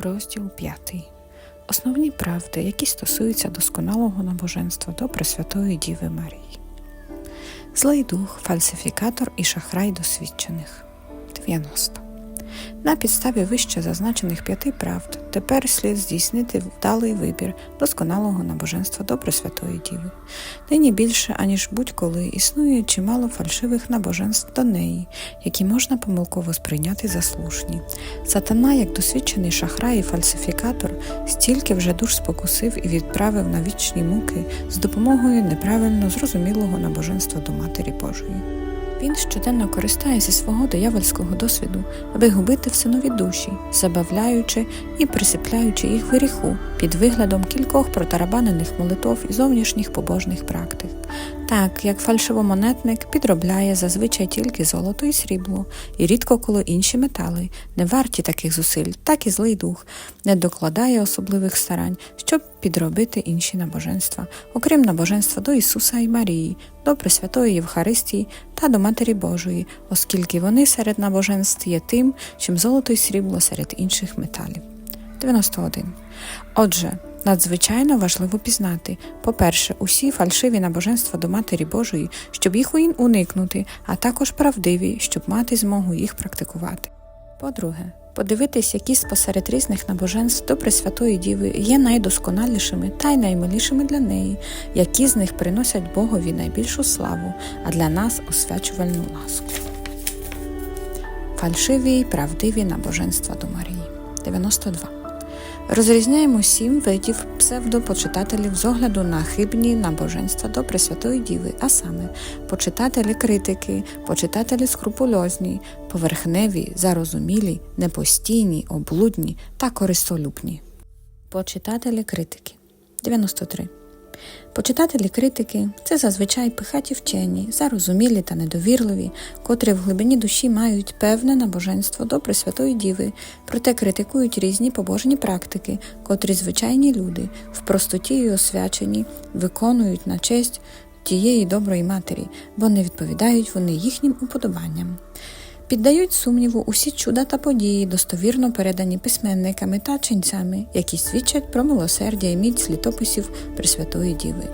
Розділ 5. Основні правди, які стосуються досконалого набоженства до Пресвятої Діви Марії. Злий дух, фальсифікатор і шахрай досвідчених. 90. На підставі вище зазначених п'яти правд тепер слід здійснити вдалий вибір досконалого набоженства до Пресвятої Діви. Нині більше, аніж будь-коли, існує чимало фальшивих набоженств до неї, які можна помилково сприйняти за слушні. Сатана, як досвідчений шахрай і фальсифікатор, стільки вже душ спокусив і відправив на вічні муки з допомогою неправильно зрозумілого набоженства до Матері Божої. Він щоденно користається свого диявольського досвіду, аби губити все нові душі, забавляючи і присипляючи їх в гріху під виглядом кількох протарабанених молитов і зовнішніх побожних практик. Так, як фальшивомонетник підробляє зазвичай тільки золото і срібло, і рідко коли інші метали, не варті таких зусиль, так і злий дух, не докладає особливих старань, щоб підробити інші набоженства, окрім набоженства до Ісуса і Марії, до Пресвятої Євхаристії та до Матері Божої, оскільки вони серед набоженств є тим, чим золото і срібло серед інших металів. 91. Отже, надзвичайно важливо пізнати, по-перше, усі фальшиві набоженства до Матері Божої, щоб їх уникнути, а також правдиві, щоб мати змогу їх практикувати. По-друге, подивитись, які спосеред різних набоженств до Пресвятої Діви є найдосконалішими та й наймилішими для неї, які з них приносять Богові найбільшу славу, а для нас освячувальну ласку. Фальшиві й правдиві набоженства до Марії. 92. Розрізняємо сім видів псевдопочитателів з огляду на хибні набоженства до Пресвятої Діви, а саме почитателі критики, почитателі скрупульозні, поверхневі, зарозумілі, непостійні, облудні та користолюбні. Почитателі критики 93. Почитателі критики це зазвичай пихаті вчені, зарозумілі та недовірливі, котрі в глибині душі мають певне набоженство до Пресвятої Діви, проте критикують різні побожні практики, котрі звичайні люди в простоті й освячені виконують на честь тієї доброї матері, бо не відповідають вони їхнім уподобанням. Піддають сумніву усі чуда та події, достовірно передані письменниками та ченцями, які свідчать про милосердя і міць літописів Пресвятої Діви.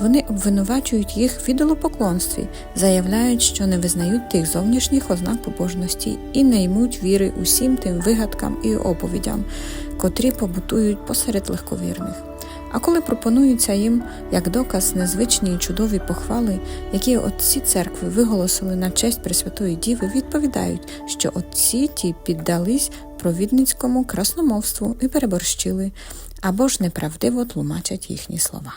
Вони обвинувачують їх в ідолопоклонстві, заявляють, що не визнають тих зовнішніх ознак побожності і не ймуть віри усім тим вигадкам і оповідям, котрі побутують посеред легковірних. А коли пропонуються їм як доказ незвичні і чудові похвали, які отці церкви виголосили на честь Пресвятої Діви, відповідають, що отці ті піддались провідницькому красномовству і переборщили, або ж неправдиво тлумачать їхні слова.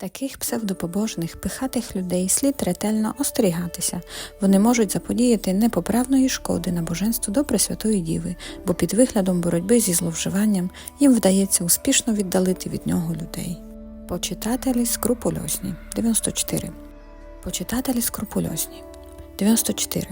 Таких псевдопобожних, пихатих людей слід ретельно остерігатися. Вони можуть заподіяти непоправної шкоди набоженству до Пресвятої Діви, бо під виглядом боротьби зі зловживанням їм вдається успішно віддалити від нього людей. Почитателі скрупульозні 94. Почитателі скрупульозні 94.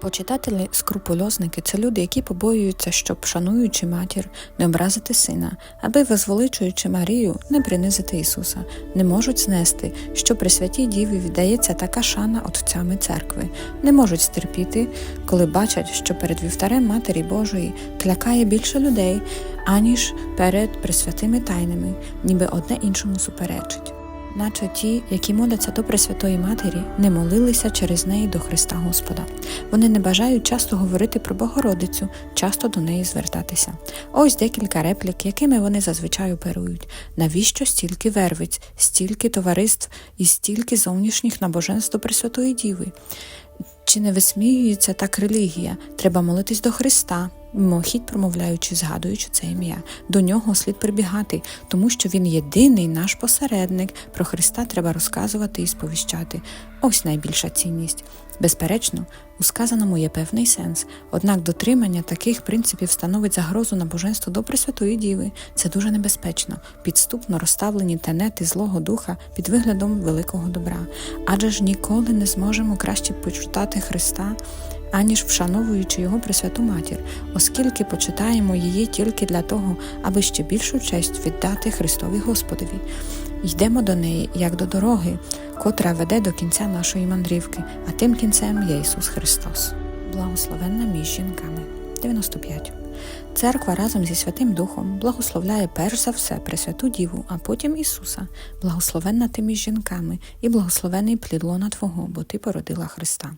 Почитателі скрупульозники це люди, які побоюються, щоб, шануючи матір, не образити сина, аби, возвеличуючи Марію, не принизити Ісуса, не можуть знести, що при святій Діві віддається така шана отцями церкви, не можуть стерпіти, коли бачать, що перед вівтарем Матері Божої тлякає більше людей, аніж перед пресвятими тайнами, ніби одне іншому суперечить наче ті, які моляться до Пресвятої Матері, не молилися через неї до Христа Господа. Вони не бажають часто говорити про Богородицю, часто до неї звертатися. Ось декілька реплік, якими вони зазвичай оперують. Навіщо стільки вервиць, стільки товариств і стільки зовнішніх набоженств до Пресвятої Діви? Чи не висміюється так релігія? Треба молитись до Христа, мимохідь промовляючи, згадуючи це ім'я. До нього слід прибігати, тому що він єдиний наш посередник. Про Христа треба розказувати і сповіщати. Ось найбільша цінність. Безперечно, у сказаному є певний сенс, однак дотримання таких принципів становить загрозу набоженству до Пресвятої Діви. Це дуже небезпечно, підступно розставлені тенети Злого Духа під виглядом великого добра. Адже ж ніколи не зможемо краще почитати Христа. Аніж вшановуючи його Пресвяту Матір, оскільки почитаємо її тільки для того, аби ще більшу честь віддати Христові Господові. Йдемо до неї, як до дороги, котра веде до кінця нашої мандрівки, а тим кінцем є Ісус Христос. Благословенна між жінками. 95. Церква разом зі Святим Духом благословляє перш за все Пресвяту Діву, а потім Ісуса, благословенна ти між жінками, і благословений плід лона Твого, бо Ти породила Христа.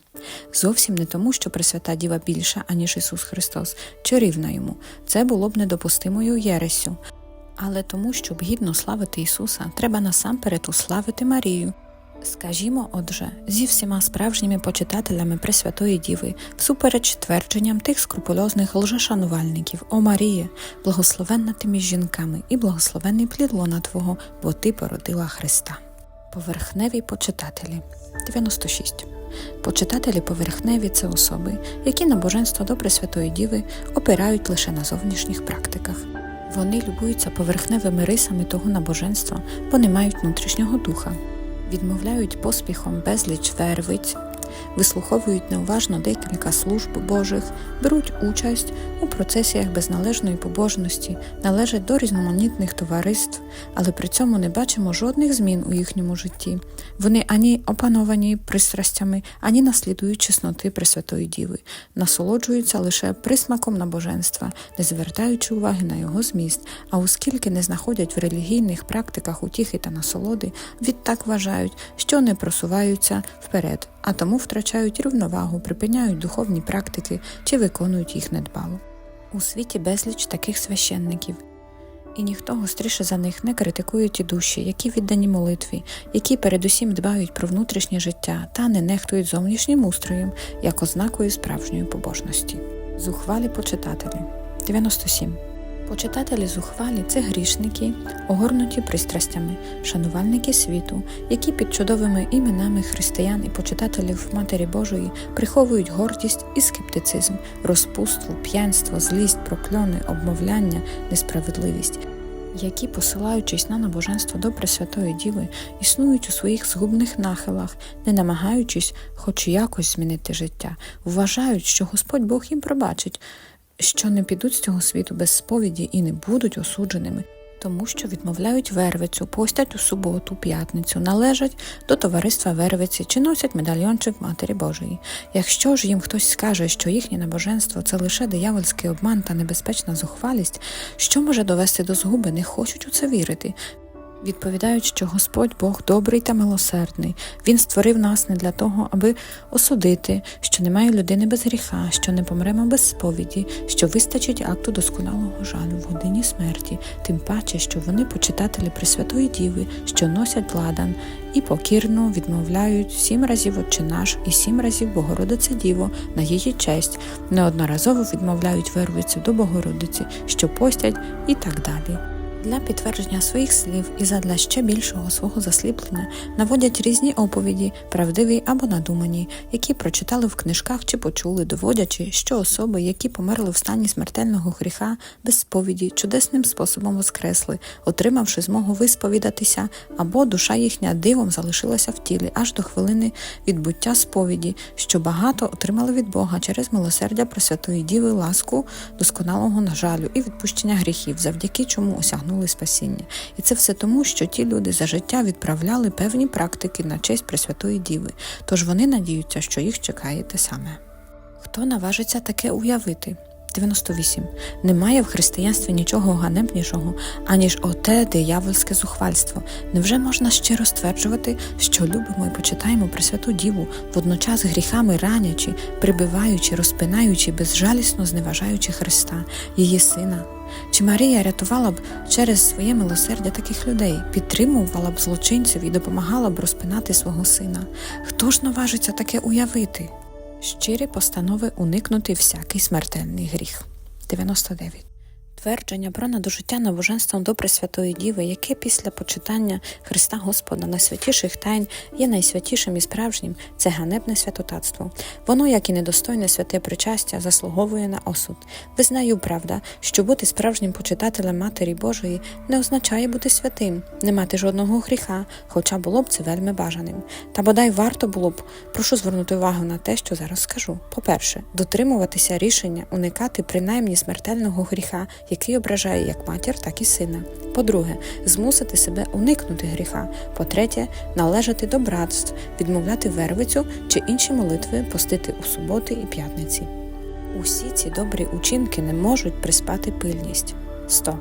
Зовсім не тому, що Пресвята Діва більша, аніж Ісус Христос, чи рівна йому. Це було б недопустимою єресю. Але тому, щоб гідно славити Ісуса, треба насамперед уславити Марію. Скажімо, отже, зі всіма справжніми почитателями Пресвятої Діви, всупереч твердженням тих скрупульозних лжешанувальників, О Маріє, благословенна ти між жінками і благословенний плід лона Твого, бо Ти породила Христа. Поверхневі почитателі 96. Почитателі поверхневі це особи, які набоженство до Пресвятої Діви опирають лише на зовнішніх практиках. Вони любуються поверхневими рисами того набоженства, бо не мають внутрішнього духа, відмовляють поспіхом безліч вервиць, вислуховують неуважно декілька служб Божих, беруть участь у процесіях безналежної побожності, належать до різноманітних товариств, але при цьому не бачимо жодних змін у їхньому житті. Вони ані опановані пристрастями, ані наслідують чесноти Пресвятої Діви, насолоджуються лише присмаком набоженства, не звертаючи уваги на його зміст, а оскільки не знаходять в релігійних практиках утіхи та насолоди, відтак вважають, що не просуваються вперед, а тому втрачають рівновагу, припиняють духовні практики чи виконують їх недбало. У світі безліч таких священників. І ніхто гостріше за них не критикує ті душі, які віддані молитві, які передусім дбають про внутрішнє життя та не нехтують зовнішнім устроєм як ознакою справжньої побожності. Зухвалі почитателі 97. Почитателі зухвалі це грішники, огорнуті пристрастями, шанувальники світу, які під чудовими іменами християн і почитателів Матері Божої приховують гордість і скептицизм, розпуству, п'янство, злість, прокльони, обмовляння, несправедливість. Які, посилаючись на набоженство до Пресвятої Діви, існують у своїх згубних нахилах, не намагаючись хоч якось змінити життя, вважають, що Господь Бог їм пробачить, що не підуть з цього світу без сповіді і не будуть осудженими, тому що відмовляють вервицю, постять у суботу, п'ятницю, належать до товариства вервиці чи носять медальйончик Матері Божої. Якщо ж їм хтось скаже, що їхнє набоженство це лише диявольський обман та небезпечна зухвалість, що може довести до згуби, не хочуть у це вірити. Відповідають, що Господь Бог добрий та милосердний. Він створив нас не для того, аби осудити, що немає людини без гріха, що не помремо без сповіді, що вистачить акту досконалого жалю в годині смерті, тим паче, що вони почитателі Пресвятої Діви, що носять ладан і покірно відмовляють сім разів Отче наш і сім разів Богородице Діво на її честь, неодноразово відмовляють вервицю до Богородиці, що постять і так далі. Для підтвердження своїх слів і задля ще більшого свого засліплення наводять різні оповіді, правдиві або надумані, які прочитали в книжках чи почули, доводячи, що особи, які померли в стані смертельного гріха, без сповіді, чудесним способом воскресли, отримавши змогу висповідатися, або душа їхня дивом залишилася в тілі аж до хвилини відбуття сповіді, що багато отримали від Бога через милосердя Пресвятої Діви, ласку, досконалого на жалю і відпущення гріхів, завдяки чому осягнули спасіння. І це все тому, що ті люди за життя відправляли певні практики на честь Пресвятої Діви, тож вони надіються, що їх чекає те саме. Хто наважиться таке уявити? 98. Немає в християнстві нічого ганебнішого, аніж оте диявольське зухвальство. Невже можна щиро стверджувати, що любимо і почитаємо Пресвяту Діву, водночас гріхами ранячи, прибиваючи, розпинаючи, безжалісно зневажаючи Христа, її Сина? Чи Марія рятувала б через своє милосердя таких людей, підтримувала б злочинців і допомагала б розпинати свого сина? Хто ж наважиться таке уявити? Щирі постанови уникнути всякий смертельний гріх. 99. Твердження про надожиття набоженством до Пресвятої Діви, яке після почитання Христа Господа найсвятіших тайн є найсвятішим і справжнім, це ганебне святотатство. Воно, як і недостойне святе причастя, заслуговує на осуд. Визнаю, правда, що бути справжнім почитателем Матері Божої не означає бути святим, не мати жодного гріха, хоча було б це вельми бажаним. Та бодай варто було б, прошу звернути увагу на те, що зараз скажу. По-перше, дотримуватися рішення уникати принаймні смертельного гріха який ображає як матір, так і сина. По-друге, змусити себе уникнути гріха. По-третє, належати до братств, відмовляти вервицю чи інші молитви, постити у суботи і п'ятниці. Усі ці добрі учинки не можуть приспати пильність. 100.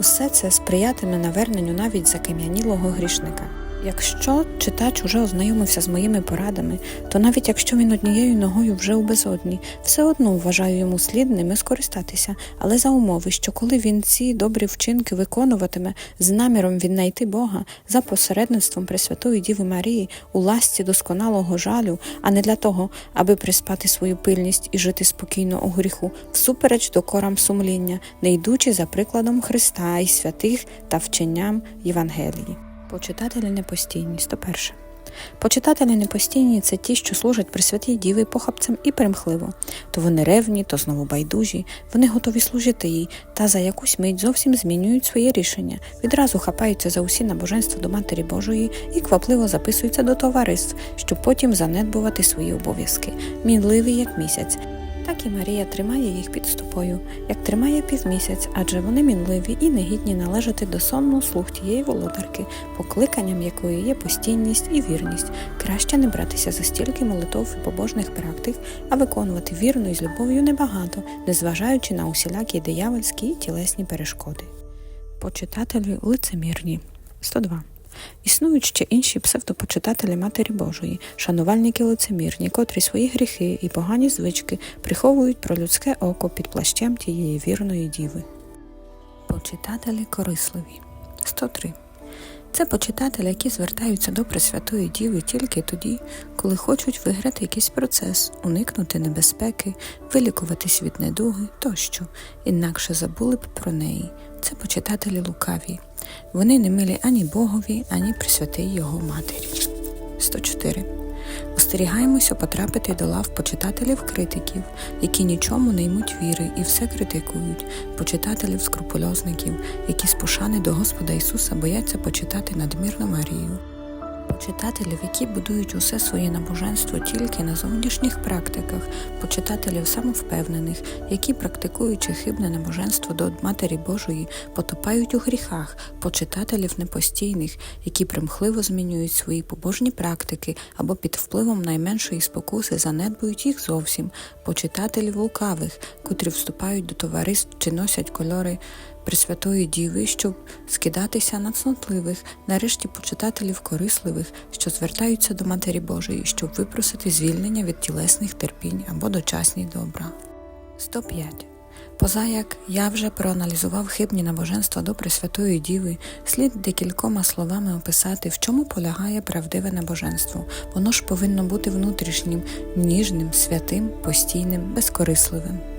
Усе це сприятиме наверненню навіть закам'янілого грішника. Якщо читач уже ознайомився з моїми порадами, то навіть якщо він однією ногою вже у безодні, все одно вважаю йому слід ними скористатися, але за умови, що коли він ці добрі вчинки виконуватиме з наміром віднайти Бога за посередництвом Пресвятої Діви Марії у ласті досконалого жалю, а не для того, аби приспати свою пильність і жити спокійно у гріху, всупереч докорам сумління, не йдучи за прикладом Христа і святих та вченням Євангелії. Почитателі непостійні 101. Почитателі непостійні це ті, що служать при святій діві похапцям і примхливо. То вони ревні, то знову байдужі, вони готові служити їй, та за якусь мить зовсім змінюють своє рішення, відразу хапаються за усі набоженства до Матері Божої і квапливо записуються до товариств, щоб потім занедбувати свої обов'язки, мінливі, як місяць. Так і Марія тримає їх під стопою, як тримає півмісяць, адже вони мінливі і негідні належати до сонну слуг тієї володарки, покликанням якої є постійність і вірність. Краще не братися за стільки молитов і побожних практик, а виконувати вірно і з любов'ю небагато, незважаючи на усілякі диявольські і тілесні перешкоди. Почитателі лицемірні 102. Існують ще інші псевдопочитателі Матері Божої, шанувальники лицемірні, котрі свої гріхи і погані звички приховують про людське око під плащем тієї вірної діви. Почитателі корисливі 103. Це почитателі, які звертаються до Пресвятої Діви тільки тоді, коли хочуть виграти якийсь процес, уникнути небезпеки, вилікуватись від недуги тощо, інакше забули б про неї. Це почитателі лукаві. Вони не милі ані Богові, ані Пресвятий Його Матері. 104. Остерігаємося потрапити до лав почитателів критиків, які нічому не ймуть віри і все критикують, почитателів скрупульозників, які з пошани до Господа Ісуса бояться почитати надмірну Марію. Почитателів, які будують усе своє набоженство тільки на зовнішніх практиках, почитателів самовпевнених, які, практикуючи хибне набоженство до Матері Божої, потопають у гріхах, почитателів непостійних, які примхливо змінюють свої побожні практики або під впливом найменшої спокуси занедбують їх зовсім, почитателів лукавих, котрі вступають до товариств чи носять кольори. Пресвятої Діви, щоб скидатися на цнотливих, нарешті почитателів корисливих, що звертаються до Матері Божої, щоб випросити звільнення від тілесних терпінь або дочасні добра. 105. Поза як я вже проаналізував хибні набоженства до Пресвятої Діви, слід декількома словами описати, в чому полягає правдиве набоженство. Воно ж повинно бути внутрішнім, ніжним, святим, постійним, безкорисливим.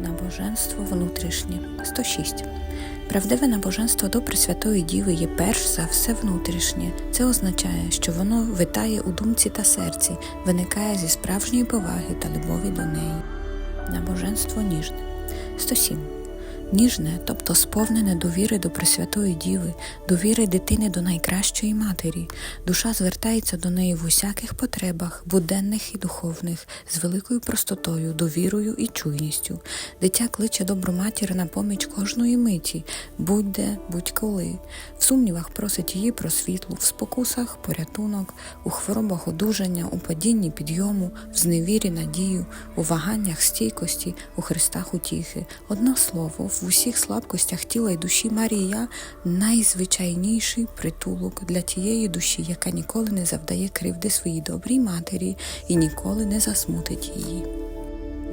Набоженство внутрішнє 106. Правдиве набоженство до Пресвятої Діви є перш за все внутрішнє. Це означає, що воно витає у думці та серці, виникає зі справжньої поваги та любові до неї. Набоженство ніжне 107. Ніжне, тобто сповнене довіри до Пресвятої Діви, довіри дитини до найкращої матері. Душа звертається до неї в усяких потребах, буденних і духовних, з великою простотою, довірою і чуйністю. Дитя кличе добру матір на поміч кожної миті, будь-де, будь-коли. В сумнівах просить її про світло, в спокусах порятунок, у хворобах одужання, у падінні підйому, в зневірі надію, у ваганнях стійкості, у хрестах утіхи. Одно слово, в усіх слабкостях тіла й душі Марія найзвичайніший притулок для тієї душі, яка ніколи не завдає кривди своїй добрій матері і ніколи не засмутить її.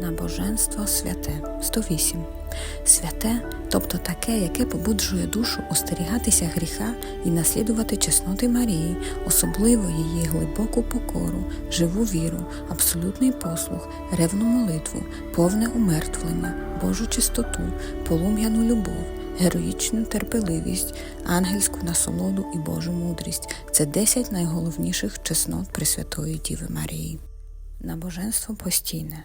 Набоженство святе 108. Святе, тобто таке, яке побуджує душу остерігатися гріха і наслідувати чесноти Марії, особливо її глибоку покору, живу віру, абсолютний послух, ревну молитву, повне умертвлення, Божу чистоту, полум'яну любов, героїчну терпеливість, ангельську насолоду і Божу мудрість це 10 найголовніших чеснот Пресвятої Діви Марії. Набоженство постійне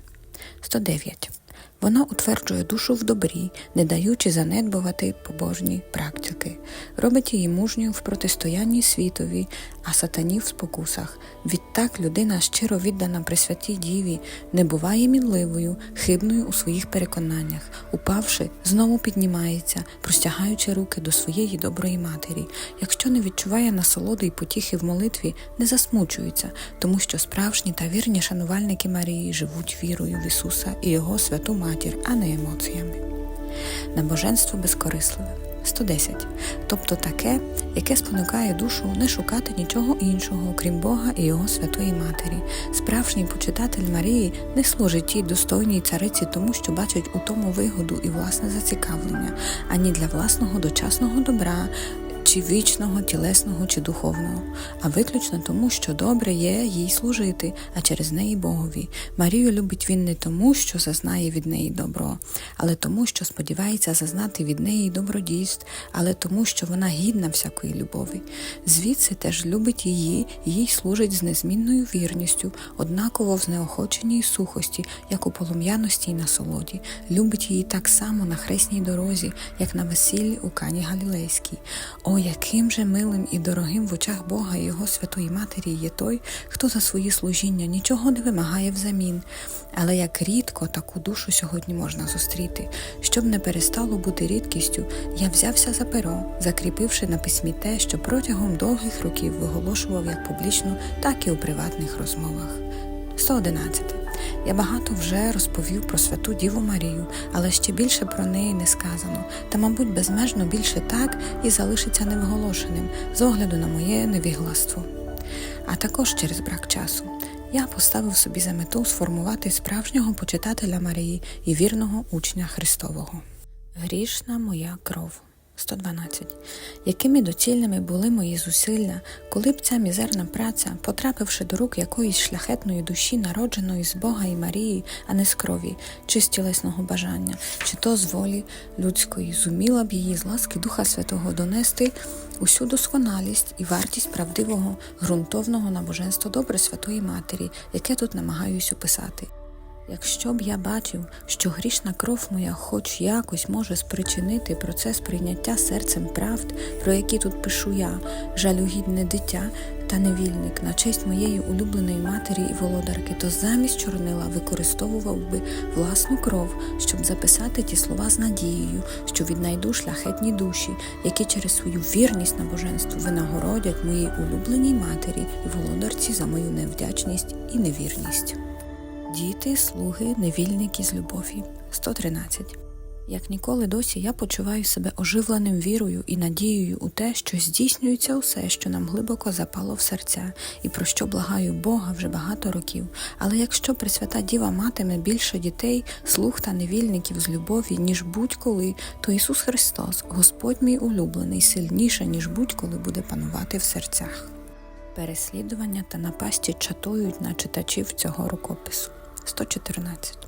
109. Вона утверджує душу в добрі, не даючи занедбувати побожні практики, робить її мужньою в протистоянні світові, а сатані в спокусах. Відтак людина щиро віддана Пресвятій Діві, не буває мінливою, хибною у своїх переконаннях, упавши, знову піднімається, простягаючи руки до своєї доброї матері. Якщо не відчуває насолоди й потіхи в молитві, не засмучується, тому що справжні та вірні шанувальники Марії живуть вірою в Ісуса і Його святу матір, а не емоціями. Набоженство безкорисливе. 110. Тобто таке, яке спонукає душу не шукати нічого іншого, окрім Бога і Його Святої Матері. Справжній почитатель Марії не служить тій достойній цариці тому, що бачить у тому вигоду і власне зацікавлення, ані для власного дочасного добра. Чи вічного, тілесного чи духовного, а виключно тому, що добре є їй служити, а через неї Богові. Марію любить він не тому, що зазнає від неї добро, але тому, що сподівається зазнати від неї добродійств, але тому, що вона гідна всякої любові. Звідси теж любить її, їй служить з незмінною вірністю, однаково в знеохоченій сухості, як у полум'яності й насолоді. Любить її так само на хресній дорозі, як на весіллі у Кані Галілейській. О, яким же милим і дорогим в очах Бога і Його Святої Матері є той, хто за свої служіння нічого не вимагає взамін. Але як рідко таку душу сьогодні можна зустріти, щоб не перестало бути рідкістю, я взявся за перо, закріпивши на письмі те, що протягом довгих років виголошував як публічно, так і у приватних розмовах. 111. Я багато вже розповів про святу Діву Марію, але ще більше про неї не сказано, та, мабуть, безмежно більше так і залишиться невголошеним з огляду на моє невігластво. А також через брак часу. Я поставив собі за мету сформувати справжнього почитателя Марії і вірного учня Христового. Грішна моя кров. 112. Якими доцільними були мої зусилля, коли б ця мізерна праця, потрапивши до рук якоїсь шляхетної душі, народженої з Бога і Марії, а не з крові, чи з тілесного бажання, чи то з волі людської, зуміла б її з ласки Духа Святого донести усю досконалість і вартість правдивого, ґрунтовного набоженства добре Святої Матері, яке тут намагаюсь описати. Якщо б я бачив, що грішна кров моя хоч якось може спричинити процес прийняття серцем правд, про які тут пишу я, жалюгідне дитя та невільник на честь моєї улюбленої матері і володарки, то замість чорнила використовував би власну кров, щоб записати ті слова з надією, що віднайду шляхетні душі, які через свою вірність на боженству винагородять моїй улюбленій матері і володарці за мою невдячність і невірність. Діти, слуги, невільники з любові. 113. Як ніколи досі я почуваю себе оживленим вірою і надією у те, що здійснюється усе, що нам глибоко запало в серця, і про що благаю Бога вже багато років. Але якщо Пресвята Діва матиме більше дітей, слуг та невільників з любові, ніж будь-коли, то Ісус Христос, Господь мій улюблений, сильніше, ніж будь-коли буде панувати в серцях. Переслідування та напасті чатують на читачів цього рукопису. 114.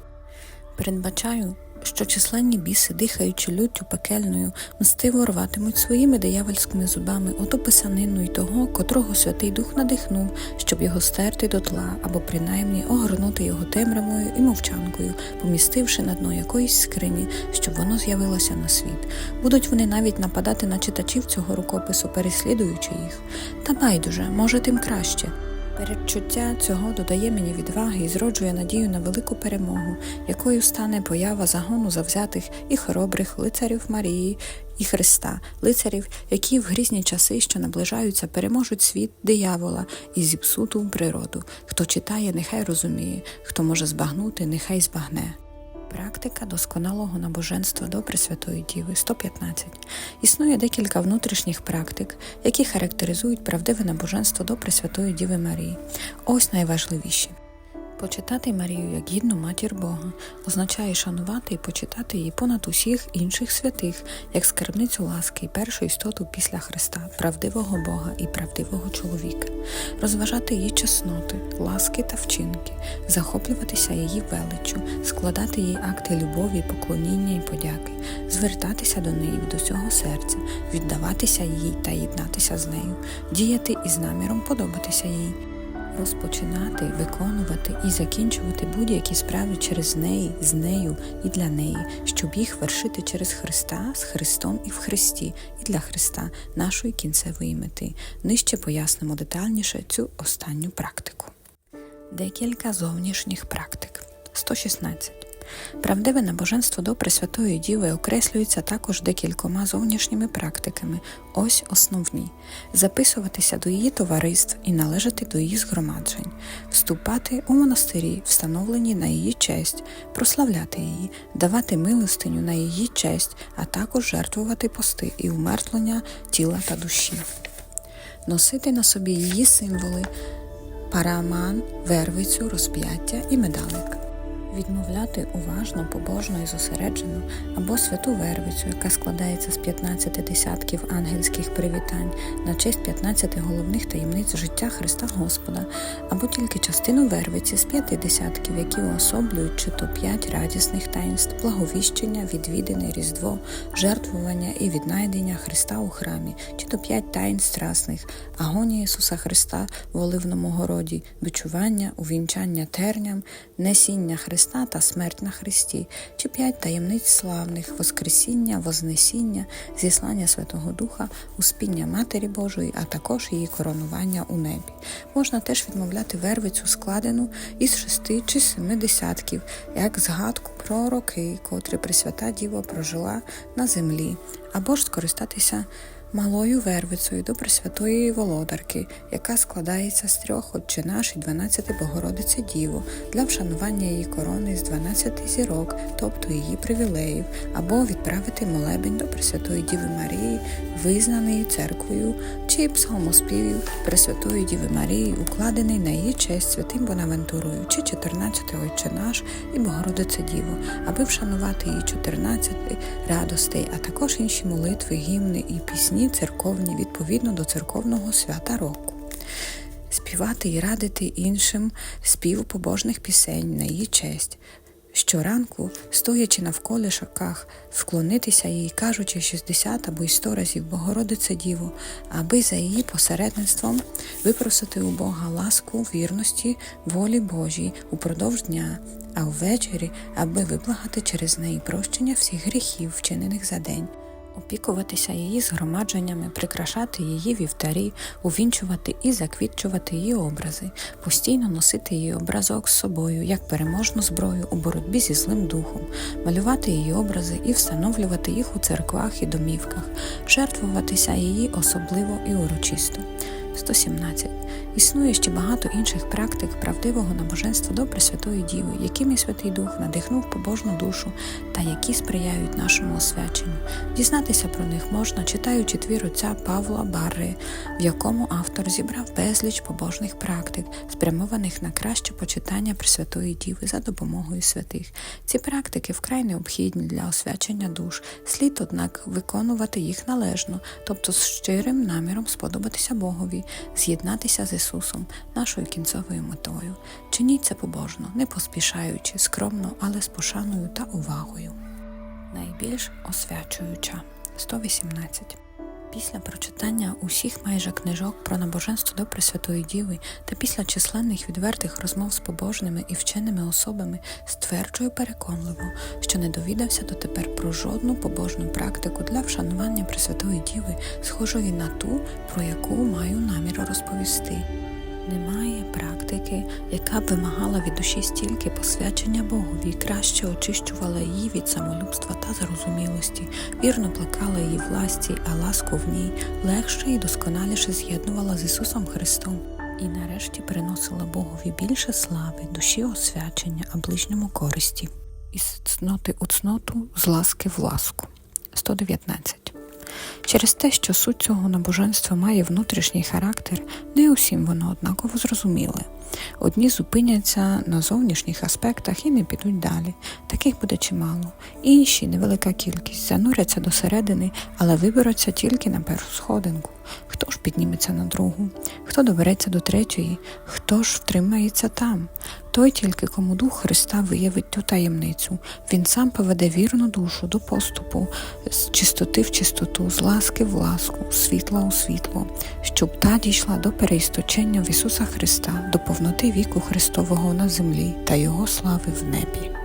Передбачаю, що численні біси, дихаючи люттю пекельною, мстиво рватимуть своїми диявольськими зубами оту писанину й того, котрого Святий Дух надихнув, щоб його стерти до тла або принаймні огорнути його темрявою і мовчанкою, помістивши на дно якоїсь скрині, щоб воно з'явилося на світ. Будуть вони навіть нападати на читачів цього рукопису, переслідуючи їх. Та байдуже, може, тим краще. Передчуття цього додає мені відваги і зроджує надію на велику перемогу, якою стане поява загону завзятих і хоробрих лицарів Марії і Христа, лицарів, які в грізні часи, що наближаються, переможуть світ диявола і зіпсуту природу. Хто читає, нехай розуміє, хто може збагнути, нехай збагне. Практика досконалого набоженства до Пресвятої Діви 115. Існує декілька внутрішніх практик, які характеризують правдиве набоженство до Пресвятої Діви Марії. Ось найважливіші. Почитати Марію як гідну матір Бога. Означає шанувати і почитати її понад усіх інших святих, як скарбницю ласки і першу істоту після Христа, правдивого Бога і правдивого чоловіка, розважати її чесноти, ласки та вчинки, захоплюватися її величчю, складати їй акти любові, поклоніння і подяки, звертатися до неї від усього серця, віддаватися їй та єднатися з нею, діяти із наміром подобатися їй розпочинати, виконувати і закінчувати будь-які справи через неї, з нею і для неї, щоб їх вершити через Христа, з Христом і в Христі, і для Христа, нашої кінцевої мети. Нижче пояснимо детальніше цю останню практику. Декілька зовнішніх практик. 116. Правдиве набоженство до Пресвятої Діви окреслюється також декількома зовнішніми практиками. Ось основні: записуватися до її товариств і належати до її згромаджень, вступати у монастирі, встановлені на її честь, прославляти її, давати милостиню на її честь, а також жертвувати пости і умертвлення тіла та душі, носити на собі її символи, параман, вервицю, розп'яття і медалик відмовляти уважно, побожно і зосереджено або святу вервицю, яка складається з 15 десятків ангельських привітань на честь 15 головних таємниць життя Христа Господа, або тільки частину вервиці з п'яти десятків, які уособлюють чи то п'ять радісних таїнств, благовіщення, відвідини, різдво, жертвування і віднайдення Христа у храмі, чи то п'ять таїн страсних, агонія Ісуса Христа в оливному городі, бичування, увінчання терням, несіння Христа та смерть на Христі, чи п'ять таємниць славних, Воскресіння, Вознесіння, зіслання Святого Духа, успіння Матері Божої, а також її коронування у небі. Можна теж відмовляти вервицю, складену із шести чи семи десятків, як згадку про роки, котрі Пресвята Діва прожила на землі, або ж скористатися малою вервицею до Пресвятої Володарки, яка складається з трьох Отче наш і 12 Богородиця Діво для вшанування її корони з 12 зірок, тобто її привілеїв, або відправити молебень до Пресвятої Діви Марії, визнаної церквою, чи псалмоспівів Пресвятої Діви Марії, укладений на її честь святим Бонавентурою, чи 14 Отче наш і Богородиця Діво, аби вшанувати її 14 радостей, а також інші молитви, гімни і пісні церковні відповідно до церковного свята року. Співати і радити іншим спів побожних пісень на її честь. Щоранку, стоячи навколо шаках, вклонитися їй, кажучи 60 або й 100 разів Богородице Діво, аби за її посередництвом випросити у Бога ласку, вірності, волі Божій упродовж дня, а ввечері, аби виблагати через неї прощення всіх гріхів, вчинених за день опікуватися її згромадженнями, прикрашати її вівтарі, увінчувати і заквітчувати її образи, постійно носити її образок з собою як переможну зброю у боротьбі зі злим духом, малювати її образи і встановлювати їх у церквах і домівках, жертвуватися її особливо і урочисто. 117. Існує ще багато інших практик правдивого набоженства до Пресвятої Діви, якими Святий Дух надихнув побожну душу та які сприяють нашому освяченню. Дізнатися про них можна, читаючи твір отця Павла Барри, в якому автор зібрав безліч побожних практик, спрямованих на краще почитання Пресвятої Діви за допомогою святих. Ці практики вкрай необхідні для освячення душ. Слід, однак, виконувати їх належно, тобто з щирим наміром сподобатися Богові, з'єднатися з Ісусом, нашою кінцовою метою. Чиніть це побожно, не поспішаючи, скромно, але з пошаною та увагою. Найбільш освячуюча 118 Після прочитання усіх майже книжок про набоженство до Пресвятої Діви та після численних відвертих розмов з побожними і вченими особами стверджую переконливо, що не довідався дотепер про жодну побожну практику для вшанування Пресвятої Діви, схожої на ту, про яку маю намір розповісти. Немає практики, яка б вимагала від душі стільки посвячення Богові, краще очищувала її від самолюбства та зарозумілості, вірно плекала її власті, а ласку в ній легше і досконаліше з'єднувала з Ісусом Христом. І нарешті приносила Богові більше слави, душі освячення, а ближньому користі. Із цноти у цноту, з ласки в ласку. 119. Через те, що суть цього набоженства має внутрішній характер, не усім воно однаково зрозуміле. Одні зупиняться на зовнішніх аспектах і не підуть далі. Таких буде чимало. Інші, невелика кількість, зануряться до середини, але виберуться тільки на першу сходинку. Хто ж підніметься на другу, хто добереться до третьої, хто ж втримається там? Той тільки кому дух Христа виявить ту таємницю. Він сам поведе вірну душу до поступу, з чистоти в чистоту, з ласки в ласку, світла у світло, щоб та дійшла до переісточення в Ісуса Христа, до повноти віку Христового на землі та Його слави в небі.